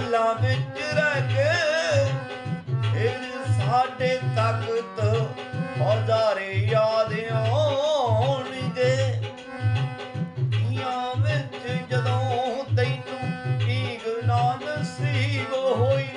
ਮਹਿਲਾਂ ਵਿੱਚ ਰਹਿ ਕੇ ਸਾਡੇ ਤੱਕ ਹਜ਼ਾਰੇ ਯਾਦ ਆਉਣਗੇ। ਯਾਂ ਵਿੱਚ ਜਦੋਂ ਤੈਨੂੰ ਕੀ ਗੁਨਾਹ ਨਸੀਬ ਹੋਈ